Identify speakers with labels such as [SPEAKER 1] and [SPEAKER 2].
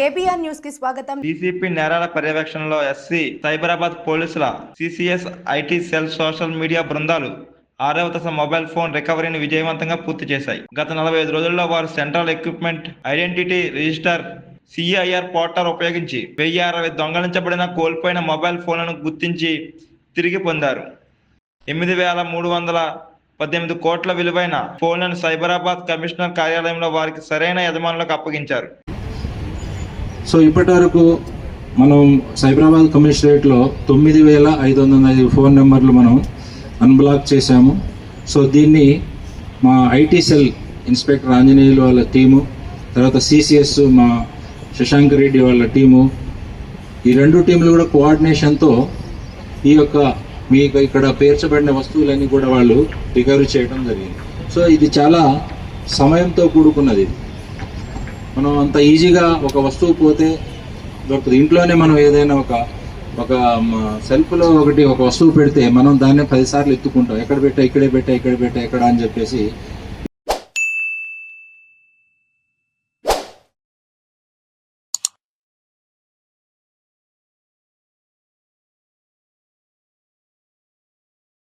[SPEAKER 1] KBR న్యూస్కి స్వాగతం.
[SPEAKER 2] DCP నేరాల పర్యవేక్షణలో ఎస్సీ సైబరాబాద్ పోలీసుల CCS IT cell social media బృందాలు ఆరవ దశ మొబైల్ ఫోన్ రికవరీని విజయవంతంగా పూర్తి చేశాయి. గత నలభై ఐదు రోజుల్లో వారు central equipment identity register CIR portal ఉపయోగించి వెయ్యి అరవై దొంగలించబడిన కోల్పోయిన మొబైల్ ఫోన్లను గుర్తించి తిరిగి పొందారు. ఎనిమిది వేల మూడు వందల పద్దెనిమిది కోట్ల విలువైన ఫోన్లను సైబరాబాద్ కమిషనర్ కార్యాలయంలో వారికి సరైన యజమానులకు అప్పగించారు.
[SPEAKER 3] సో ఇప్పటి వరకు మనం సైబరాబాద్ కమిషనరేట్లో తొమ్మిది వేల ఐదు వందల ఐదు ఫోన్ నెంబర్లు మనం అన్బ్లాక్ చేశాము. సో దీన్ని మా ఐటీ సెల్ ఇన్స్పెక్టర్ ఆంజనేయులు వాళ్ళ టీము తర్వాత సిసిఎస్ మా శశాంక్ రెడ్డి వాళ్ళ టీము ఈ రెండు టీంలు కూడా కోఆర్డినేషన్తో ఈ యొక్క మీకు ఇక్కడ పేర్చబడిన వస్తువులన్నీ కూడా వాళ్ళు రికవరీ చేయడం జరిగింది. సో ఇది చాలా సమయంతో కూడుకున్నది. ఇది మనం అంత ఈజీగా ఒక వస్తువు పోతే దొరుకుతుంది. ఇంట్లోనే మనం ఏదైనా ఒక ఒక సెల్ఫ్లో ఒకటి ఒక వస్తువు పెడితే మనం దాన్ని పదిసార్లు ఎత్తుకుంటాం. ఎక్కడ పెట్టా ఇక్కడే పెట్టా ఇక్కడ పెట్టా ఎక్కడ అని చెప్పేసి